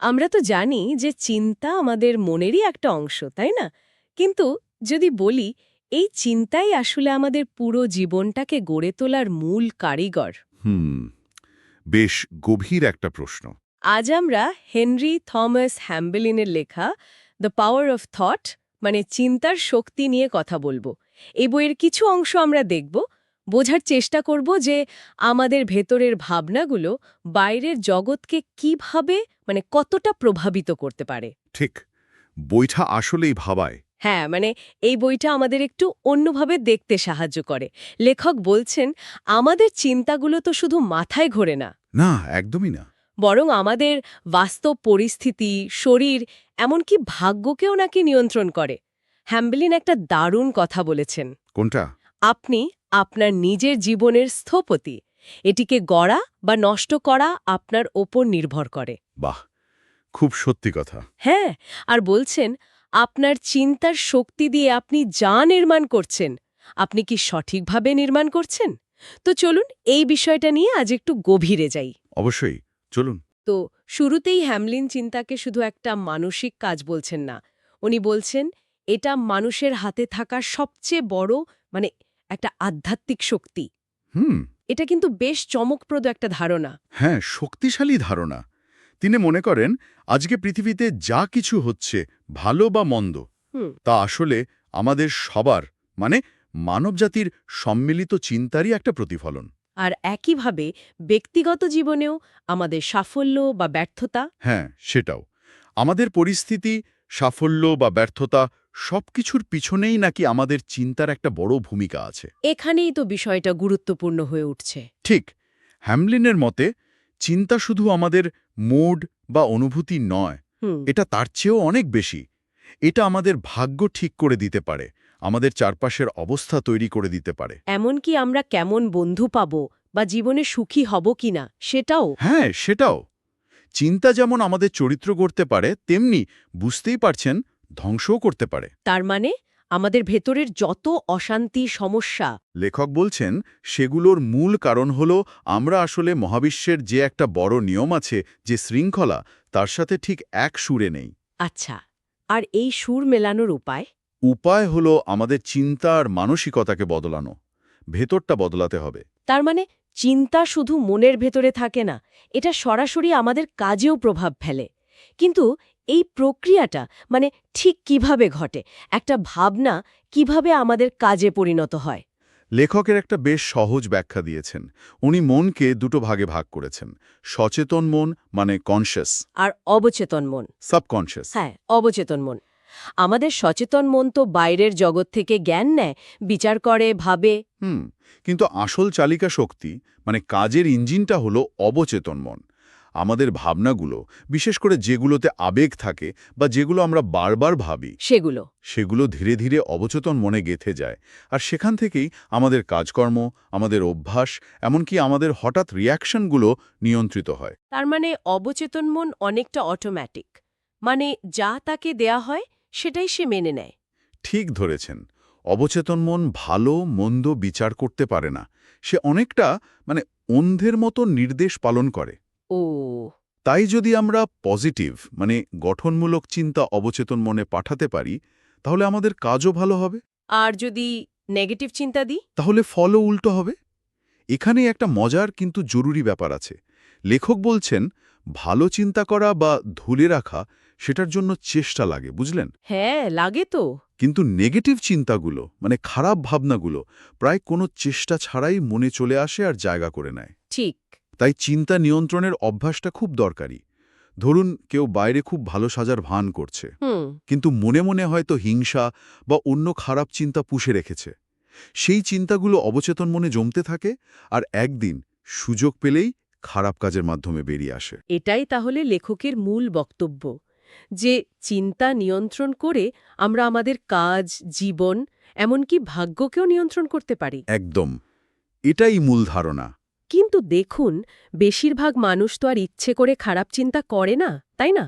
আমরা তো জানি যে চিন্তা আমাদের মনেরই একটা অংশ তাই না? কিন্তু যদি বলি এই চিন্তাই আসলে আমাদের পুরো জীবনটাকে গড়ে তোলার মূল কারিগর। হুম বেশ গভীর একটা প্রশ্ন। আজ আমরা হেনরি থমাস হ্যাম্বেলিনের লেখা দ্য পাওয়ার অফ থট মানে চিন্তার শক্তি নিয়ে কথা বলব। এই বইয়ের কিছু অংশ আমরা দেখব বোঝার চেষ্টা করব যে আমাদের ভেতরের ভাবনাগুলো বাইরের জগৎকে কীভাবে মানে কতটা প্রভাবিত করতে পারে। ঠিক। বইটা আসলেই ভাবায়। হ্যাঁ মানে এই বইটা আমাদের একটু অন্যভাবে দেখতে সাহায্য করে। লেখক বলছেন আমাদের চিন্তাগুলো তো শুধু মাথায় ঘোরে না। না একদমই না। বরং আমাদের বাস্তব পরিস্থিতি শরীর এমনকি ভাগ্যকেও নাকি নিয়ন্ত্রণ করে। হ্যাম্বেলিন একটা দারুণ কথা বলেছেন। কোনটা? আপনি আপনার নিজের জীবনের স্থপতি। এটিকে গড়া বা নষ্ট করা আপনার ওপর নির্ভর করে। বাহ খুব সত্যি কথা। হ্যাঁ আর বলছেন আপনার চিন্তার শক্তি দিয়ে আপনি যা নির্মাণ করছেন আপনি কি সঠিকভাবে নির্মাণ করছেন? তো চলুন এই বিষয়টা নিয়ে আজ একটু গভীরে যাই। অবশ্যই চলুন। তো শুরুতেই হ্যামলিন চিন্তাকে শুধু একটা মানসিক কাজ বলছেন না। উনি বলছেন এটা মানুষের হাতে থাকা সবচেয়ে বড় মানে একটা আধ্যাত্মিক শক্তি। হুম। এটা কিন্তু বেশ চমকপ্রদ একটা ধারণা। হ্যাঁ শক্তিশালী ধারণা। তিনি মনে করেন আজকে পৃথিবীতে যা কিছু হচ্ছে ভালো বা মন্দ তা আসলে আমাদের সবার মানে মানবজাতির সম্মিলিত চিন্তারই একটা প্রতিফলন। আর একইভাবে ব্যক্তিগত জীবনেও আমাদের সাফল্য বা ব্যর্থতা হ্যাঁ সেটাও। আমাদের পরিস্থিতি সাফল্য বা ব্যর্থতা সবকিছুর পিছনেই নাকি আমাদের চিন্তার একটা বড় ভূমিকা আছে। এখানেই তো বিষয়টা গুরুত্বপূর্ণ হয়ে উঠছে। ঠিক হ্যামলিনের মতে চিন্তা শুধু আমাদের মুড বা অনুভূতি নয় এটা তার চেয়েও অনেক বেশি। এটা আমাদের ভাগ্য ঠিক করে দিতে পারে আমাদের চারপাশের অবস্থা তৈরি করে দিতে পারে। এমনকি আমরা কেমন বন্ধু পাব বা জীবনে সুখী হব কিনা সেটাও। হ্যাঁ সেটাও। চিন্তা যেমন আমাদের চরিত্র গড়তে পারে তেমনি বুঝতেই পারছেন ধ্বংসও করতে পারে। তার মানে আমাদের ভেতরের যত অশান্তি সমস্যা লেখক বলছেন সেগুলোর মূল কারণ হল আমরা আসলে মহাবিশ্বের যে একটা বড় নিয়ম আছে যে শৃঙ্খলা তার সাথে ঠিক এক সুরে নেই। আচ্ছা আর এই সুর মেলানোর উপায়? উপায় হল আমাদের চিন্তা আর মানসিকতাকে বদলানো ভেতরটা বদলাতে হবে। তার মানে চিন্তা শুধু মনের ভেতরে থাকে না এটা সরাসরি আমাদের কাজেও প্রভাব ফেলে। কিন্তু এই প্রক্রিয়াটা মানে ঠিক কীভাবে ঘটে? একটা ভাবনা কীভাবে আমাদের কাজে পরিণত হয়? লেখকের একটা বেশ সহজ ব্যাখ্যা দিয়েছেন। উনি মনকে দুটো ভাগে ভাগ করেছেন। সচেতন মন মানে কনশিয়াস আর অবচেতন মন। সাবকনশিয়াস হ্যাঁ অবচেতন মন। আমাদের সচেতন মন তো বাইরের জগৎ থেকে জ্ঞান নেয় বিচার করে ভাবে। হুম কিন্তু আসল চালিকা শক্তি মানে কাজের ইঞ্জিনটা হলো অবচেতন মন। আমাদের ভাবনাগুলো বিশেষ করে যেগুলোতে আবেগ থাকে বা যেগুলো আমরা বারবার ভাবি সেগুলো। সেগুলো ধীরে ধীরে অবচেতন মনে গেথে যায়। আর সেখান থেকেই আমাদের কাজকর্ম আমাদের অভ্যাস এমনকি আমাদের হঠাৎ রিয়াকশনগুলো নিয়ন্ত্রিত হয়। তার মানে অবচেতন মন অনেকটা অটোম্যাটিক মানে যা তাকে দেয়া হয় সেটাই সে মেনে নেয়। ঠিক ধরেছেন। অবচেতন মন ভালো মন্দ বিচার করতে পারে না। সে অনেকটা মানে অন্ধের মতো নির্দেশ পালন করে। ও। তাই যদি আমরা পজিটিভ মানে গঠনমূলক চিন্তা অবচেতন মনে পাঠাতে পারি তাহলে আমাদের কাজও ভালো হবে। আর যদি নেগেটিভ চিন্তা দিই? তাহলে ফলও উল্টো হবে। এখানে একটা মজার কিন্তু জরুরি ব্যাপার আছে। লেখক বলছেন ভালো চিন্তা করা বা ধুলে রাখা সেটার জন্য চেষ্টা লাগে বুঝলেন? হ্যাঁ লাগে তো। কিন্তু নেগেটিভ চিন্তাগুলো মানে খারাপ ভাবনাগুলো প্রায় কোনো চেষ্টা ছাড়াই মনে চলে আসে আর জায়গা করে নেয়। ঠিক। তাই চিন্তা নিয়ন্ত্রণের অভ্যাসটা খুব দরকারি। ধরুন কেউ বাইরে খুব ভালো সাজার ভান করছে। কিন্তু মনে মনে হয়তো হিংসা বা অন্য খারাপ চিন্তা পুষে রেখেছে। সেই চিন্তাগুলো অবচেতন মনে জমতে থাকে আর একদিন সুযোগ পেলেই খারাপ কাজের মাধ্যমে বেরিয়ে আসে। এটাই তাহলে লেখকের মূল বক্তব্য যে চিন্তা নিয়ন্ত্রণ করে আমরা আমাদের কাজ জীবন এমনকি ভাগ্যকেও নিয়ন্ত্রণ করতে পারি। একদম। এটাই মূল ধারণা। কিন্তু দেখুন বেশিরভাগ মানুষ তো আর ইচ্ছে করে খারাপ চিন্তা করে না তাই না?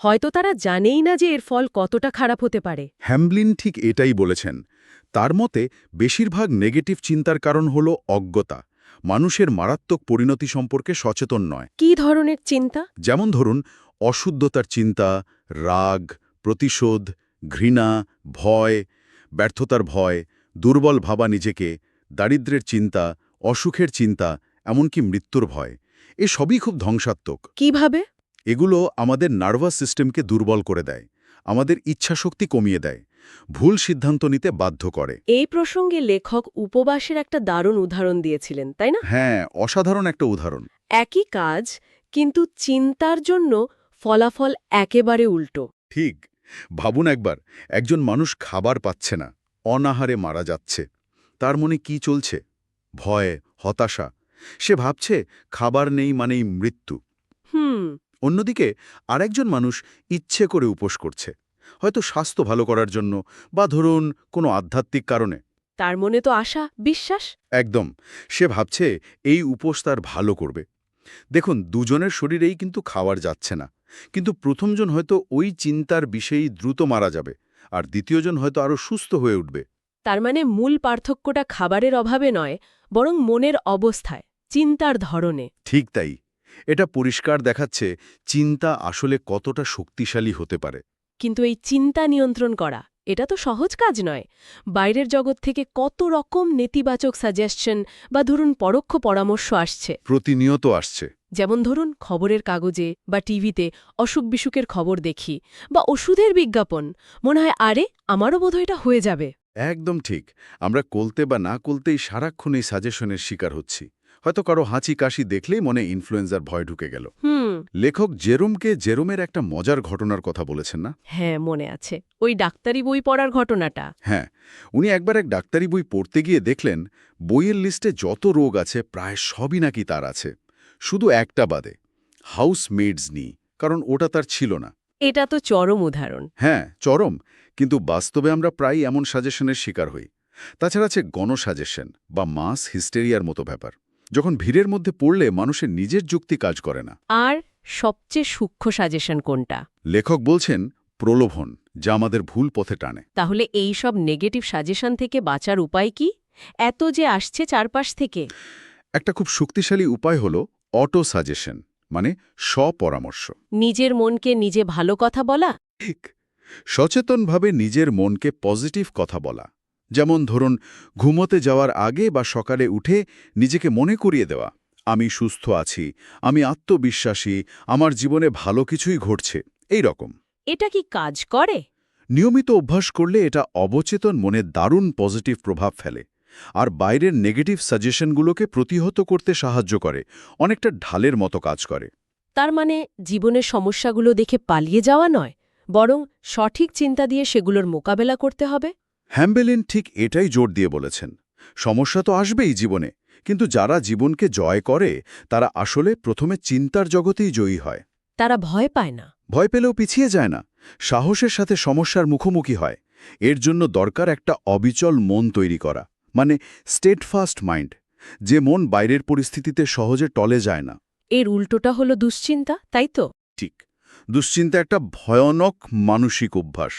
হয়তো তারা জানেই না যে এর ফল কতটা খারাপ হতে পারে। হ্যামলিন ঠিক এটাই বলেছেন। তার মতে বেশিরভাগ নেগেটিভ চিন্তার কারণ হল অজ্ঞতা। মানুষের মারাত্মক পরিণতি সম্পর্কে সচেতন নয়। কি ধরনের চিন্তা? যেমন ধরুন অশুদ্ধতার চিন্তা রাগ প্রতিশোধ ঘৃণা ভয় ব্যর্থতার ভয় দুর্বল ভাবা নিজেকে দারিদ্র্যের চিন্তা অসুখের চিন্তা এমনকি মৃত্যুর ভয়। এ সবই খুব ধ্বংসাত্মক। কীভাবে? এগুলো আমাদের নার্ভাস সিস্টেমকে দুর্বল করে দেয় আমাদের ইচ্ছাশক্তি কমিয়ে দেয় ভুল সিদ্ধান্ত নিতে বাধ্য করে। এই প্রসঙ্গে লেখক উপবাসের একটা দারুণ উদাহরণ দিয়েছিলেন তাই না? হ্যাঁ অসাধারণ একটা উদাহরণ। একই কাজ কিন্তু চিন্তার জন্য ফলাফল একেবারে উল্টো। ঠিক। ভাবুন একবার একজন মানুষ খাবার পাচ্ছে না অনাহারে মারা যাচ্ছে। তার মনে কি চলছে? ভয় হতাশা সে ভাবছে খাবার নেই মানেই মৃত্যু। হুম। অন্যদিকে আরেকজন মানুষ ইচ্ছে করে উপোস করছে। হয়তো স্বাস্থ্য ভালো করার জন্য বা ধরুন কোনো আধ্যাত্মিক কারণে। তার মনে তো আশা বিশ্বাস? একদম। সে ভাবছে এই উপোস তার ভালো করবে। দেখুন দুজনের শরীরেই কিন্তু খাওয়ার যাচ্ছে না। কিন্তু প্রথমজন হয়তো ওই চিন্তার বিষয়েই দ্রুত মারা যাবে আর দ্বিতীয়জন হয়তো আরও সুস্থ হয়ে উঠবে। তার মানে মূল পার্থক্যটা খাবারের অভাবে নয় বরং মনের অবস্থায়। চিন্তার ধরনে। ঠিক তাই। এটা পরিষ্কার দেখাচ্ছে চিন্তা আসলে কতটা শক্তিশালী হতে পারে। কিন্তু এই চিন্তা নিয়ন্ত্রণ করা এটা তো সহজ কাজ নয়। বাইরের জগৎ থেকে কত রকম নেতিবাচক সাজেশন বা ধরুন পরোক্ষ পরামর্শ আসছে। প্রতিনিয়ত আসছে। যেমন ধরুন খবরের কাগজে বা টিভিতে অসুখ বিসুখের খবর দেখি বা ওষুধের বিজ্ঞাপন মনে হয় আরে আমারও বোধহয় এটা হয়ে যাবে। একদম ঠিক। আমরা কলতে বা না কলতেই সারাক্ষণ এই সাজেশনের শিকার হচ্ছি। হয়তো কারও হাঁচি কাশি দেখলেই মনে ইনফ্লুয়েঞ্জার ভয় ঢুকে গেল। লেখক জেরোমকে জেরোমের একটা মজার ঘটনার কথা বলেছেন না? হ্যাঁ মনে আছে। ওই ডাক্তারি বই পড়ার ঘটনাটা। হ্যাঁ উনি একবার এক ডাক্তারি বই পড়তে গিয়ে দেখলেন বইয়ের লিস্টে যত রোগ আছে প্রায় সবই নাকি তার আছে। শুধু একটা বাদে হাউস মেডস নি কারণ ওটা তার ছিল না। এটা তো চরম উদাহরণ। হ্যাঁ চরম কিন্তু বাস্তবে আমরা প্রায় এমন সাজেশনের শিকার হই। তাছাড়া আছে গণসাজেশন বা মাস হিস্টেরিয়ার মতো ব্যাপার। যখন ভিড়ের মধ্যে পড়লে মানুষের নিজের যুক্তি কাজ করে না। আর সবচেয়ে সূক্ষ্ম সাজেশন কোনটা? লেখক বলছেন প্রলোভন যা আমাদের ভুল পথে টানে। তাহলে এই সব নেগেটিভ সাজেশন থেকে বাঁচার উপায় কি? এত যে আসছে চারপাশ থেকে। একটা খুব শক্তিশালী উপায় হল অটো সাজেশন মানে স্বপরামর্শ। নিজের মনকে নিজে ভালো কথা বলা? ঠিক। সচেতনভাবে নিজের মনকে পজিটিভ কথা বলা। যেমন ধরুন ঘুমোতে যাওয়ার আগে বা সকালে উঠে নিজেকে মনে করিয়ে দেওয়া আমি সুস্থ আছি আমি আত্মবিশ্বাসী আমার জীবনে ভালো কিছুই ঘটছে এই রকম। এটা কি কাজ করে? নিয়মিত অভ্যাস করলে এটা অবচেতন মনে দারুণ পজিটিভ প্রভাব ফেলে আর বাইরের নেগেটিভ সাজেশনগুলোকে প্রতিহত করতে সাহায্য করে অনেকটা ঢালের মতো কাজ করে। তার মানে জীবনের সমস্যাগুলো দেখে পালিয়ে যাওয়া নয় বরং সঠিক চিন্তা দিয়ে সেগুলোর মোকাবেলা করতে হবে? হ্যাম্বেলিন ঠিক এটাই জোর দিয়ে বলেছেন সমস্যা তো আসবেই জীবনে কিন্তু যারা জীবনকে জয় করে তারা আসলে প্রথমে চিন্তার জগতেই জয়ী হয়। তারা ভয় পায় না। ভয় পেলেও পিছিয়ে যায় না সাহসের সাথে সমস্যার মুখোমুখি হয় এর জন্য দরকার একটা অবিচল মন তৈরি করা মানে স্টেটফাস্ট মাইন্ড যে মন বাইরের পরিস্থিতিতে সহজে টলে যায় না। এর উল্টোটা হলো দুশ্চিন্তা তাই তো? ঠিক। দুশ্চিন্তা একটা ভয়ানক মানসিক অভ্যাস।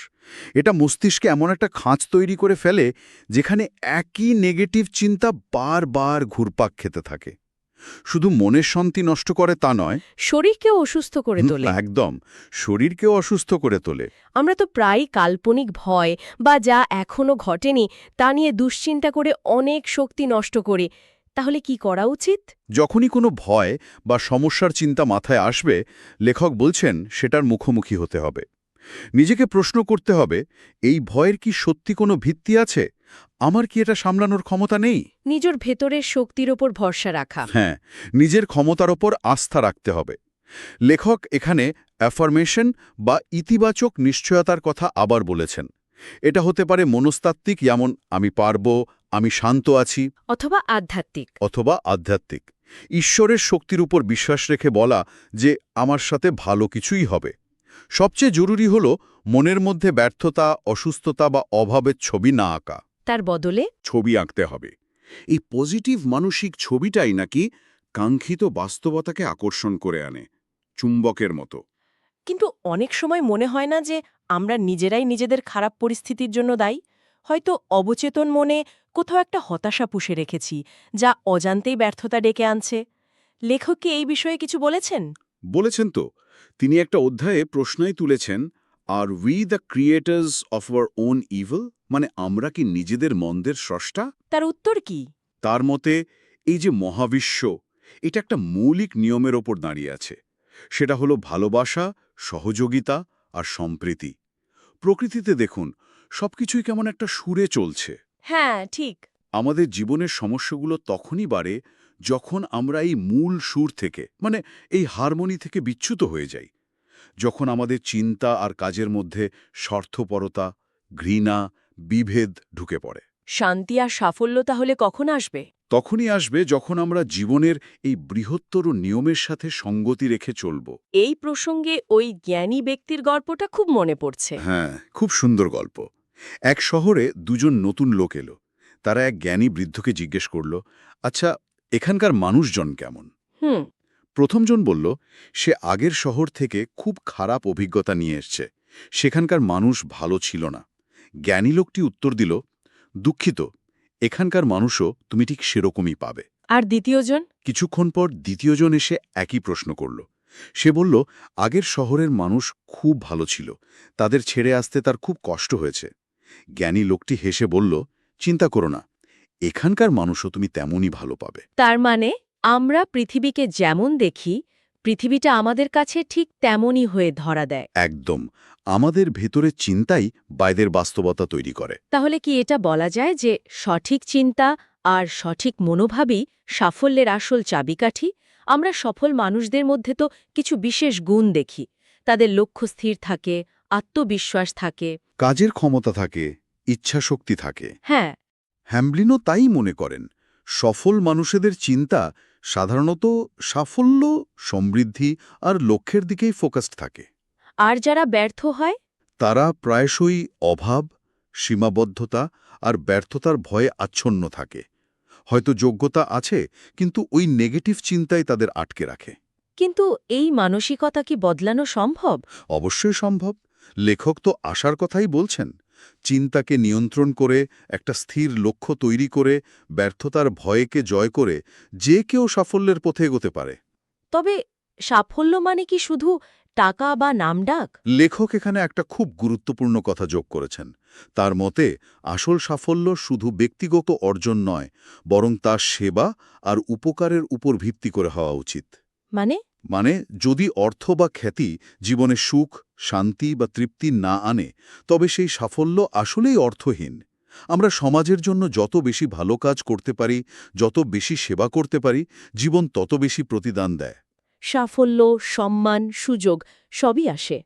এটা মস্তিষ্কে এমন একটা খাঁচ তৈরি করে ফেলে যেখানে একই নেগেটিভ চিন্তা বারবার ঘুরপাক খেতে থাকে। শুধু মনের শান্তি নষ্ট করে তা নয় শরীরকেও অসুস্থ করে তোলে। একদম শরীরকেও অসুস্থ করে তোলে। আমরা তো প্রায় কাল্পনিক ভয় বা যা এখনও ঘটেনি তা নিয়ে দুশ্চিন্তা করে অনেক শক্তি নষ্ট করি। তাহলে কি করা উচিত? যখনই কোনো ভয় বা সমস্যার চিন্তা মাথায় আসবে লেখক বলছেন সেটার মুখোমুখি হতে হবে। নিজেকে প্রশ্ন করতে হবে এই ভয়ের কি সত্যি কোনো ভিত্তি আছে? আমার কি এটা সামলানোর ক্ষমতা নেই? নিজের ভেতরের শক্তির ওপর ভরসা রাখা। হ্যাঁ নিজের ক্ষমতার ওপর আস্থা রাখতে হবে। লেখক এখানে অ্যাফার্মেশন বা ইতিবাচক নিশ্চয়তার কথা আবার বলেছেন। এটা হতে পারে মনস্তাত্ত্বিক যেমন আমি পারব আমি শান্ত আছি অথবা আধ্যাত্মিক। অথবা আধ্যাত্মিক। ঈশ্বরের শক্তির উপর বিশ্বাস রেখে বলা যে আমার সাথে ভালো কিছুই হবে। সবচেয়ে জরুরি হল মনের মধ্যে ব্যর্থতা অসুস্থতা বা অভাবের ছবি না আঁকা। তার বদলে? ছবি আঁকতে হবে। এই পজিটিভ মানসিক ছবিটাই নাকি কাঙ্ক্ষিত বাস্তবতাকে আকর্ষণ করে আনে চুম্বকের মতো। কিন্তু অনেক সময় মনে হয় না যে আমরা নিজেরাই নিজেদের খারাপ পরিস্থিতির জন্য দায়ী? হয়তো অবচেতন মনে কোথাও একটা হতাশা পুষে রেখেছি যা অজান্তেই ব্যর্থতা ডেকে আনছে। লেখক কি এই বিষয়ে কিছু বলেছেন? বলেছেন তো। তিনি একটা অধ্যায়ে প্রশ্নই তুলেছেন আর we the creators of our own evil মানে আমরা কি নিজেদের মন্দের স্রষ্টা? তার উত্তর কি? তার মতে এই যে মহাবিশ্ব এটা একটা মৌলিক নিয়মের ওপর দাঁড়িয়ে আছে। সেটা হলো ভালোবাসা সহযোগিতা আর সম্প্রীতি। প্রকৃতিতে দেখুন সবকিছুই কেমন একটা সুরে চলছে। হ্যাঁ ঠিক। আমাদের জীবনের সমস্যাগুলো তখনই বাড়ে যখন আমরা এই মূল সুর থেকে মানে এই হারমোনি থেকে বিচ্যুত হয়ে যাই। যখন আমাদের চিন্তা আর কাজের মধ্যে স্বার্থপরতা ঘৃণা বিভেদ ঢুকে পড়ে। শান্তি আর সাফল্য তাহলে কখন আসবে? তখনই আসবে যখন আমরা জীবনের এই বৃহত্তর নিয়মের সাথে সঙ্গতি রেখে চলব। এই প্রসঙ্গে ওই জ্ঞানী ব্যক্তির গল্পটা খুব মনে পড়ছে। হ্যাঁ খুব সুন্দর গল্প। এক শহরে দুজন নতুন লোক এলো। তারা এক জ্ঞানী বৃদ্ধকে জিজ্ঞেস করল আচ্ছা এখানকার মানুষজন কেমন? হুম। প্রথমজন বলল সে আগের শহর থেকে খুব খারাপ অভিজ্ঞতা নিয়ে এসছে। সেখানকার মানুষ ভালো ছিল না। জ্ঞানী লোকটি উত্তর দিল দুঃখিত এখানকার মানুষও তুমি ঠিক সেরকমই পাবে। আর দ্বিতীয়জন? কিছুক্ষণ পর দ্বিতীয়জন এসে একই প্রশ্ন করল। সে বলল আগের শহরের মানুষ খুব ভালো ছিল। তাদের ছেড়ে আসতে তার খুব কষ্ট হয়েছে। জ্ঞানী লোকটি হেসে বলল চিন্তা করো না এখানকার মানুষও তুমি তেমনই ভালো পাবে। তার মানে আমরা পৃথিবীকে যেমন দেখি পৃথিবীটা আমাদের কাছে ঠিক তেমনই হয়ে ধরা দেয়। একদম আমাদের ভেতরের চিন্তাই বাইদের বাস্তবতা তৈরি করে। তাহলে কি এটা বলা যায় যে সঠিক চিন্তা আর সঠিক মনোভাবই সাফল্যের আসল চাবিকাঠি? আমরা সফল মানুষদের মধ্যে তো কিছু বিশেষ গুণ দেখি তাদের লক্ষ্য স্থির থাকে আত্মবিশ্বাস থাকে। কাজের ক্ষমতা থাকে ইচ্ছাশক্তি থাকে। হ্যাঁ। হ্যামলিনও তাই মনে করেন সফল মানুষেদের চিন্তা সাধারণত সাফল্য সমৃদ্ধি আর লক্ষ্যের দিকেই ফোকাসড থাকে। আর যারা ব্যর্থ হয়? তারা প্রায়শই অভাব সীমাবদ্ধতা আর ব্যর্থতার ভয়ে আচ্ছন্ন থাকে। হয়তো যোগ্যতা আছে কিন্তু ওই নেগেটিভ চিন্তাই তাদের আটকে রাখে। কিন্তু এই মানসিকতা কি বদলানো সম্ভব? অবশ্যই সম্ভব। লেখক তো আশার কথাই বলছেন। চিন্তাকে নিয়ন্ত্রণ করে একটা স্থির লক্ষ্য তৈরি করে ব্যর্থতার ভয়কে জয় করে যে কেউ সাফল্যের পথে এগোতে পারে। তবে সাফল্য মানে কি শুধু টাকা বা নামডাক লেখক এখানে একটা খুব গুরুত্বপূর্ণ কথা যোগ করেছেন। তার মতে আসল সাফল্য শুধু ব্যক্তিগত অর্জন নয় বরং তার সেবা আর উপকারের উপর ভিত্তি করে হওয়া উচিত। মানে? মানে যদি অর্থ বা খ্যাতি জীবনে সুখ শান্তি বা তৃপ্তি না আনে তবে সেই সাফল্য আসলেই অর্থহীন। আমরা সমাজের জন্য যত বেশি ভালো কাজ করতে পারি যত বেশি সেবা করতে পারি জীবন তত বেশি প্রতিদান দেয়। সাফল্য সম্মান সুযোগ সবই আসে।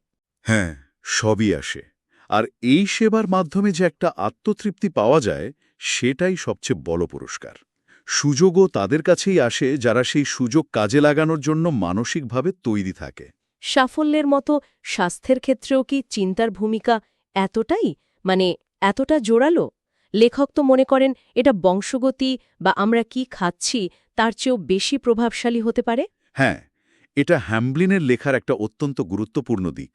হ্যাঁ সবই আসে। আর এই সেবার মাধ্যমে যে একটা আত্মতৃপ্তি পাওয়া যায় সেটাই সবচেয়ে বড় পুরস্কার। সুযোগও তাদের কাছেই আসে যারা সেই সুযোগ কাজে লাগানোর জন্য মানসিকভাবে তৈরি থাকে। সাফল্যের মতো স্বাস্থ্যের ক্ষেত্রেও কি চিন্তার ভূমিকা এতটাই? মানে এতটা জোরালো? লেখক তো মনে করেন এটা বংশগতি বা আমরা কি খাচ্ছি তার চেয়েও বেশি প্রভাবশালী হতে পারে? হ্যাঁ এটা হ্যাম্বলিনের লেখার একটা অত্যন্ত গুরুত্বপূর্ণ দিক।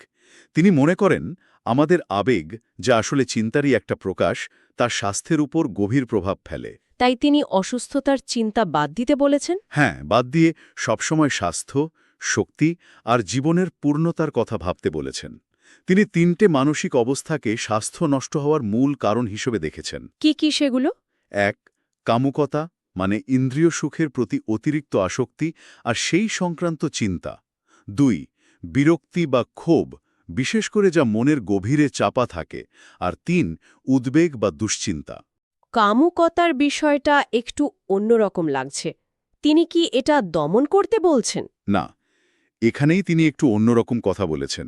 তিনি মনে করেন আমাদের আবেগ যা আসলে চিন্তারই একটা প্রকাশ তার স্বাস্থ্যের উপর গভীর প্রভাব ফেলে। তাই তিনি অসুস্থতার চিন্তা বাদ দিতে বলেছেন? হ্যাঁ বাদ দিয়ে সবসময় স্বাস্থ্য শক্তি আর জীবনের পূর্ণতার কথা ভাবতে বলেছেন। তিনি তিনটে মানসিক অবস্থাকে স্বাস্থ্য নষ্ট হওয়ার মূল কারণ হিসেবে দেখেছেন। কি কি সেগুলো? এক কামুকতা মানে ইন্দ্রিয় সুখের প্রতি অতিরিক্ত আসক্তি আর সেই সংক্রান্ত চিন্তা। দুই বিরক্তি বা ক্ষোভ বিশেষ করে যা মনের গভীরে চাপা থাকে। আর তিন উদ্বেগ বা দুশ্চিন্তা। কামুকতার বিষয়টা একটু অন্যরকম লাগছে। তিনি কি এটা দমন করতে বলছেন? না এখানেই তিনি একটু অন্যরকম কথা বলেছেন।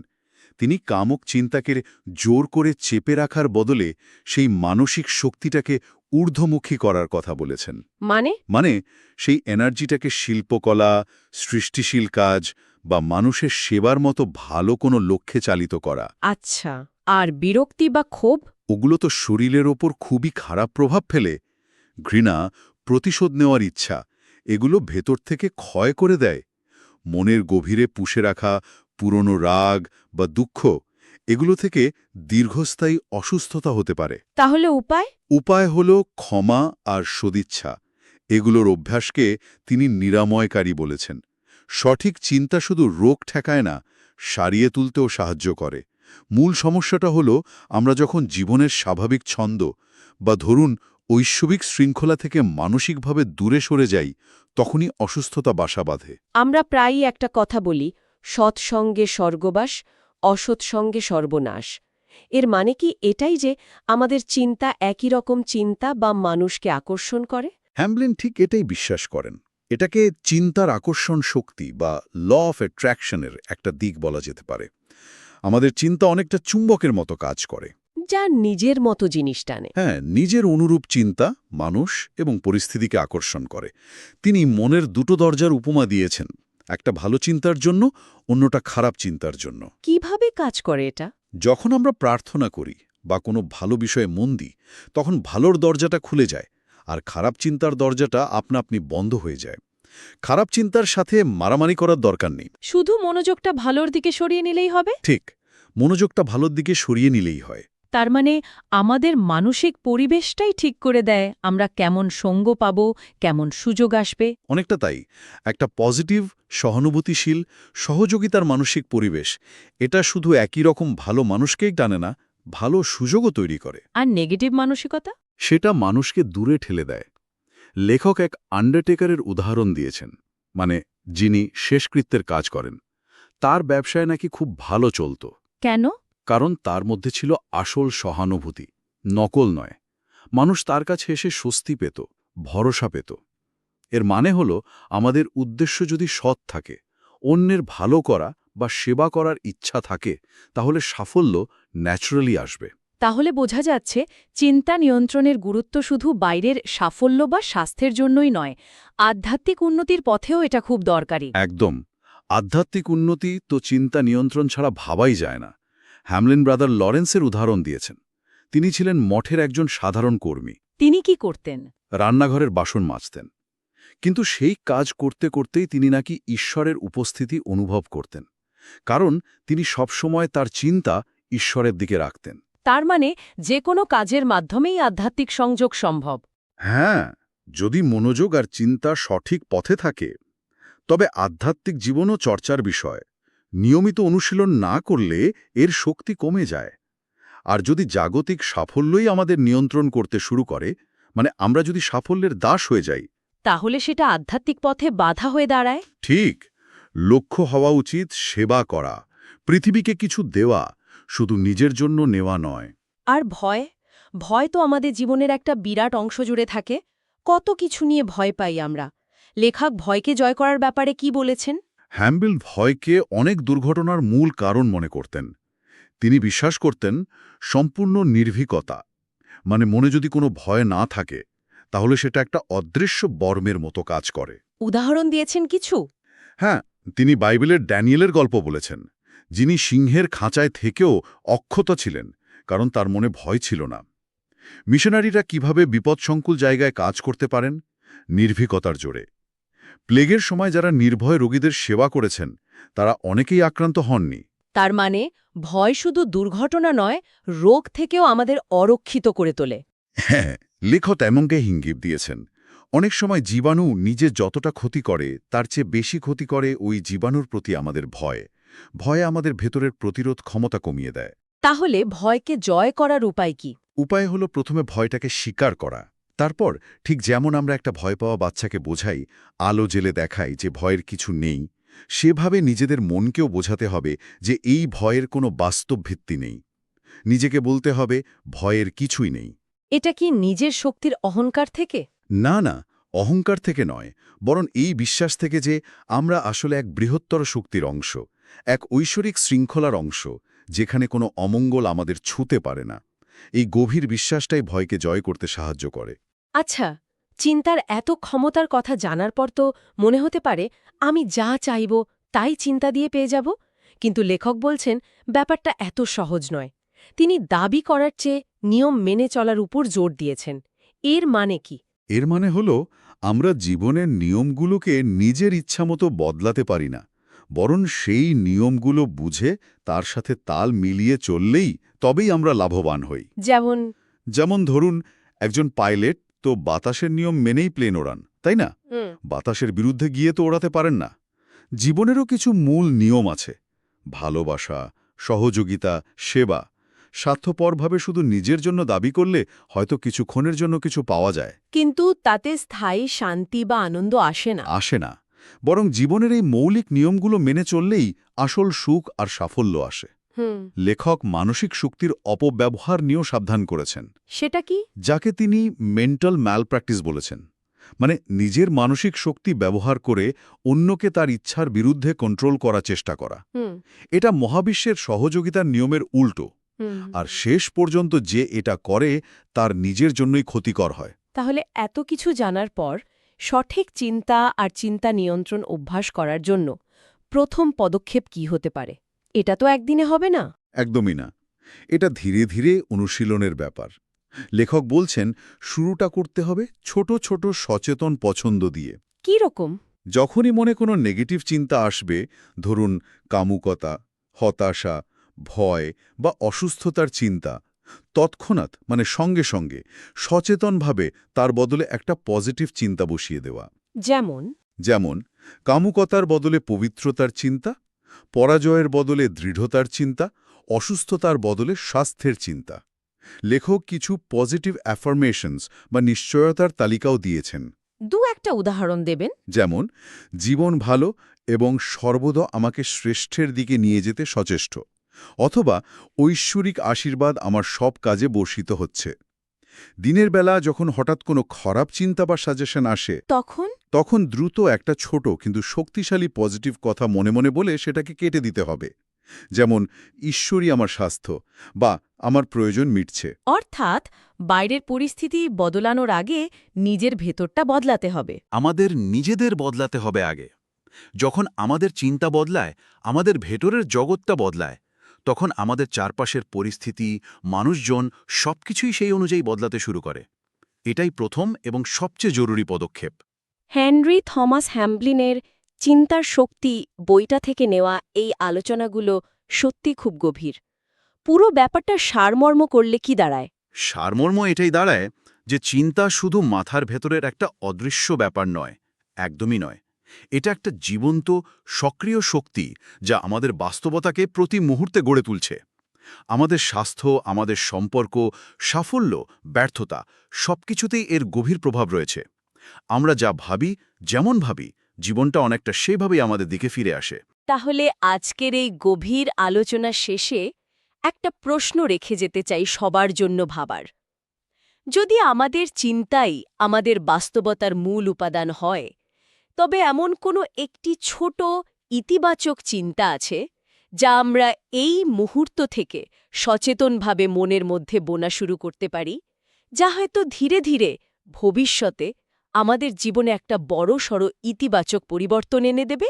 তিনি কামক চিন্তাকে জোর করে চেপে রাখার বদলে সেই মানসিক শক্তিটাকে ঊর্ধ্বমুখী করার কথা বলেছেন। মানে? মানে সেই এনার্জিটাকে শিল্পকলা সৃষ্টিশীল কাজ বা মানুষের সেবার মতো ভালো কোনো লক্ষ্যে চালিত করা। আচ্ছা আর বিরক্তি বা ক্ষোভ? ওগুলো তো শরীরের ওপর খুবই খারাপ প্রভাব ফেলে। ঘৃণা প্রতিশোধ নেওয়ার ইচ্ছা এগুলো ভেতর থেকে ক্ষয় করে দেয়। মনের গভীরে পুষে রাখা পুরনো রাগ বা দুঃখ এগুলো থেকে দীর্ঘস্থায়ী অসুস্থতা হতে পারে। তাহলে উপায়? উপায় হল ক্ষমা আর সদিচ্ছা। এগুলোর অভ্যাসকে তিনি নিরাময়কারী বলেছেন। সঠিক চিন্তা শুধু রোগ ঠেকায় না সারিয়ে তুলতেও সাহায্য করে। মূল সমস্যাটা হলো আমরা যখন জীবনের স্বাভাবিক ছন্দ বা ধরুন ঐশ্ববিক শৃঙ্খলা থেকে মানসিকভাবে দূরে সরে যাই তখনই অসুস্থতা বাসা বাঁধে। আমরা প্রায়ই একটা কথা বলি সৎসঙ্গে স্বর্গবাস অসৎ সঙ্গে সর্বনাশ। এর মানে কি এটাই যে আমাদের চিন্তা একই রকম চিন্তা বা মানুষকে আকর্ষণ করে? হ্যামলিন ঠিক এটাই বিশ্বাস করেন। এটাকে চিন্তার আকর্ষণ শক্তি বা ল অফ অ্যাট্রাকশনের একটা দিক বলা যেতে পারে। আমাদের চিন্তা অনেকটা চুম্বকের মতো কাজ করে। যা নিজের মতো জিনিস টানে। হ্যাঁ নিজের অনুরূপ চিন্তা মানুষ এবং পরিস্থিতিকে আকর্ষণ করে। তিনি মনের দুটো দরজার উপমা দিয়েছেন একটা ভালো চিন্তার জন্য অন্যটা খারাপ চিন্তার জন্য। কীভাবে কাজ করে এটা? যখন আমরা প্রার্থনা করি বা কোনো ভালো বিষয়ে মন দিই তখন ভালোর দরজাটা খুলে যায় আর খারাপ চিন্তার দরজাটা আপনা আপনি বন্ধ হয়ে যায়। খারাপ চিন্তার সাথে মারামারি করার দরকার নেই। শুধু মনোযোগটা ভালোর দিকে সরিয়ে নিলেই হবে? ঠিক মনোযোগটা ভালোর দিকে সরিয়ে নিলেই হয়। তার মানে আমাদের মানসিক পরিবেশটাই ঠিক করে দেয় আমরা কেমন সঙ্গ পাব কেমন সুযোগ আসবে। অনেকটা তাই। একটা পজিটিভ সহানুভূতিশীল সহযোগিতার মানসিক পরিবেশ এটা শুধু একই রকম ভালো মানুষকেই টানে না ভালো সুযোগও তৈরি করে। আর নেগেটিভ মানসিকতা? সেটা মানুষকে দূরে ঠেলে দেয়। লেখক এক আন্ডারটেকারের উদাহরণ দিয়েছেন মানে যিনি শেষকৃত্যের কাজ করেন। তার ব্যবসায় নাকি খুব ভালো চলত। কেন? কারণ তার মধ্যে ছিল আসল সহানুভূতি নকল নয়। মানুষ তার কাছে এসে স্বস্তি পেত ভরসা পেত। এর মানে হল আমাদের উদ্দেশ্য যদি সৎ থাকে অন্যের ভালো করা বা সেবা করার ইচ্ছা থাকে তাহলে সাফল্য ন্যাচারালি আসবে। তাহলে বোঝা যাচ্ছে চিন্তা নিয়ন্ত্রণের গুরুত্ব শুধু বাইরের সাফল্য বা স্বাস্থ্যের জন্যই নয় আধ্যাত্মিক উন্নতির পথেও এটা খুব দরকারি। একদম। আধ্যাত্মিক উন্নতি তো চিন্তা নিয়ন্ত্রণ ছাড়া ভাবাই যায় না। হ্যামলিন ব্রাদার লরেন্সের উদাহরণ দিয়েছেন। তিনি ছিলেন মঠের একজন সাধারণ কর্মী। তিনি কি করতেন? রান্নাঘরের বাসন মাজতেন। কিন্তু সেই কাজ করতে করতেই তিনি নাকি ঈশ্বরের উপস্থিতি অনুভব করতেন। কারণ তিনি সবসময় তার চিন্তা ঈশ্বরের দিকে রাখতেন। তার মানে যে কোনো কাজের মাধ্যমেই আধ্যাত্মিক সংযোগ সম্ভব। হ্যাঁ যদি মনোযোগ আর চিন্তা সঠিক পথে থাকে তবে আধ্যাত্মিক জীবনও চর্চার বিষয়। নিয়মিত অনুশীলন না করলে এর শক্তি কমে যায়। আর যদি জাগতিক সাফল্যই আমাদের নিয়ন্ত্রণ করতে শুরু করে মানে আমরা যদি সাফল্যের দাস হয়ে যাই। তাহলে সেটা আধ্যাত্মিক পথে বাধা হয়ে দাঁড়ায়? ঠিক। লক্ষ্য হওয়া উচিত সেবা করা পৃথিবীকে কিছু দেওয়া শুধু নিজের জন্য নেওয়া নয়। আর ভয়? ভয় তো আমাদের জীবনের একটা বিরাট অংশ জুড়ে থাকে। কত কিছু নিয়ে ভয় পাই আমরা। লেখক ভয়কে জয় করার ব্যাপারে কি বলেছেন? হ্যাম্বিল ভয়কে অনেক দুর্ঘটনার মূল কারণ মনে করতেন। তিনি বিশ্বাস করতেন সম্পূর্ণ নির্ভীকতা মানে মনে যদি কোনো ভয় না থাকে তাহলে সেটা একটা অদৃশ্য বর্মের মতো কাজ করে। উদাহরণ দিয়েছেন কিছু? হ্যাঁ তিনি বাইবেলের ড্যানিয়েলের গল্প বলেছেন যিনি সিংহের খাঁচায় থেকেও অক্ষত ছিলেন কারণ তার মনে ভয় ছিল না। মিশনারিরা কীভাবে বিপদসংকুল জায়গায় কাজ করতে পারেন? নির্ভীকতার জোরে। প্লেগের সময় যারা নির্ভয় রোগীদের সেবা করেছেন তারা অনেকেই আক্রান্ত হননি। তার মানে ভয় শুধু দুর্ঘটনা নয় রোগ থেকেও আমাদের অরক্ষিত করে তোলে। হ্যাঁ লেখক এমনকে হিঙ্গিত দিয়েছেন। অনেক সময় জীবাণু নিজে যতটা ক্ষতি করে তার চেয়ে বেশি ক্ষতি করে ওই জীবাণুর প্রতি আমাদের ভয়। ভয় আমাদের ভেতরের প্রতিরোধ ক্ষমতা কমিয়ে দেয়। তাহলে ভয়কে জয় করার উপায় কি? উপায় হলো প্রথমে ভয়টাকে স্বীকার করা। তারপর ঠিক যেমন আমরা একটা ভয় পাওয়া বাচ্চাকে বোঝাই আলো জেলে দেখাই যে ভয়ের কিছু নেই সেভাবে নিজেদের মনকেও বোঝাতে হবে যে এই ভয়ের কোনো বাস্তব ভিত্তি নেই। নিজেকে বলতে হবে ভয়ের কিছুই নেই। এটা কি নিজের শক্তির অহংকার থেকে? না না অহংকার থেকে নয় বরং এই বিশ্বাস থেকে যে আমরা আসলে এক বৃহত্তর শক্তির অংশ এক ঐশ্বরিক শৃঙ্খলার অংশ যেখানে কোনো অমঙ্গল আমাদের ছুতে পারে না। এই গভীর বিশ্বাসটাই ভয়কে জয় করতে সাহায্য করে। আচ্ছা চিন্তার এত ক্ষমতার কথা জানার পর তো মনে হতে পারে আমি যা চাইব তাই চিন্তা দিয়ে পেয়ে যাব। কিন্তু লেখক বলছেন ব্যাপারটা এত সহজ নয়। তিনি দাবি করার চেয়ে নিয়ম মেনে চলার উপর জোর দিয়েছেন। এর মানে কি? এর মানে হল আমরা জীবনের নিয়মগুলোকে নিজের ইচ্ছামতো বদলাতে পারি না। বরং সেই নিয়মগুলো বুঝে তার সাথে তাল মিলিয়ে চললেই তবেই আমরা লাভবান হই। যেমন? যেমন ধরুন একজন পাইলট তো বাতাসের নিয়ম মেনেই প্লেন ওড়ান তাই না? বাতাসের বিরুদ্ধে গিয়ে তো ওড়াতে পারেন না। জীবনেরও কিছু মূল নিয়ম আছে। ভালোবাসা সহযোগিতা সেবা স্বার্থপরভাবে শুধু নিজের জন্য দাবি করলে হয়তো কিছুক্ষণের জন্য কিছু পাওয়া যায়। কিন্তু তাতে স্থায়ী শান্তি বা আনন্দ আসে না। আসে না। বরং জীবনের এই মৌলিক নিয়মগুলো মেনে চললেই আসল সুখ আর সাফল্য আসে। লেখক মানসিক শক্তির অপব্যবহার নিয়েও সাবধান করেছেন। সেটা কি? যাকে তিনি মেন্টাল ম্যালপ্র্যাকটিস বলেছেন। মানে নিজের মানসিক শক্তি ব্যবহার করে অন্যকে তার ইচ্ছার বিরুদ্ধে কন্ট্রোল করার চেষ্টা করা। এটা মহাবিশ্বের সহযোগিতার নিয়মের উল্টো। আর শেষ পর্যন্ত যে এটা করে তার নিজের জন্যই ক্ষতিকর হয়। তাহলে এত কিছু জানার পর সঠিক চিন্তা আর চিন্তা নিয়ন্ত্রণ অভ্যাস করার জন্য প্রথম পদক্ষেপ কি হতে পারে? এটা তো একদিনে হবে না। একদমই না। এটা ধীরে ধীরে অনুশীলনের ব্যাপার। লেখক বলছেন শুরুটা করতে হবে ছোট ছোট সচেতন পছন্দ দিয়ে। কি রকম? যখনই মনে কোনো নেগেটিভ চিন্তা আসবে ধরুন কামুকতা হতাশা ভয় বা অসুস্থতার চিন্তা তৎক্ষণাৎ মানে সঙ্গে সঙ্গে সচেতনভাবে তার বদলে একটা পজিটিভ চিন্তা বসিয়ে দেওয়া। যেমন? যেমন কামুকতার বদলে পবিত্রতার চিন্তা পরাজয়ের বদলে দৃঢ়তার চিন্তা অসুস্থতার বদলে স্বাস্থ্যের চিন্তা। লেখক কিছু পজিটিভ অ্যাফার্মেশনস বা নিশ্চয়তার তালিকাও দিয়েছেন। দু একটা উদাহরণ দেবেন? যেমন জীবন ভালো এবং সর্বদা আমাকে শ্রেষ্ঠের দিকে নিয়ে যেতে সচেষ্ট অথবা ঐশ্বরিক আশীর্বাদ আমার সব কাজে বর্ষিত হচ্ছে। দিনের বেলা যখন হঠাৎ কোনো খারাপ চিন্তা বা সাজেশন আসে তখন? তখন দ্রুত একটা ছোট কিন্তু শক্তিশালী পজিটিভ কথা মনে মনে বলে সেটাকে কেটে দিতে হবে। যেমন ঈশ্বরই আমার স্বাস্থ্য বা আমার প্রয়োজন মিটছে অর্থাৎ বাইরের পরিস্থিতি বদলানোর আগে নিজের ভেতরটা বদলাতে হবে। আমাদের নিজেদের বদলাতে হবে আগে। যখন আমাদের চিন্তা বদলায় আমাদের ভেতরের জগৎটা বদলায় তখন আমাদের চারপাশের পরিস্থিতি মানুষজন সবকিছুই সেই অনুযায়ী বদলাতে শুরু করে। এটাই প্রথম এবং সবচেয়ে জরুরি পদক্ষেপ। হেনরি থমাস হ্যাম্বলিনের চিন্তার শক্তি বইটা থেকে নেওয়া এই আলোচনাগুলো সত্যি খুব গভীর। পুরো ব্যাপারটা সারমর্ম করলে কি দাঁড়ায়? সারমর্ম এটাই দাঁড়ায় যে চিন্তা শুধু মাথার ভেতরের একটা অদৃশ্য ব্যাপার নয় একদমই নয়। এটা একটা জীবন্ত, সক্রিয় শক্তি যা আমাদের বাস্তবতাকে প্রতি মুহূর্তে গড়ে তুলছে। আমাদের স্বাস্থ্য, আমাদের সম্পর্ক, সাফল্য, ব্যর্থতা সবকিছুতেই এর গভীর প্রভাব রয়েছে। আমরা যা ভাবি, যেমন ভাবি, জীবনটা অনেকটা সেভাবেই আমাদের দিকে ফিরে আসে। তাহলে আজকের এই গভীর আলোচনা শেষে একটা প্রশ্ন রেখে যেতে চাই সবার জন্য ভাবার। যদি আমাদের চিন্তাই আমাদের বাস্তবতার মূল উপাদান হয় তবে এমন কোনো একটি ছোট ইতিবাচক চিন্তা আছে, যা আমরা এই মুহূর্ত থেকে সচেতনভাবে মনের মধ্যে বোনা শুরু করতে পারি, যা হয়তো ধীরে ধীরে ভবিষ্যতে আমাদের জীবনে একটা বড়সড় ইতিবাচক পরিবর্তন এনে দেবে?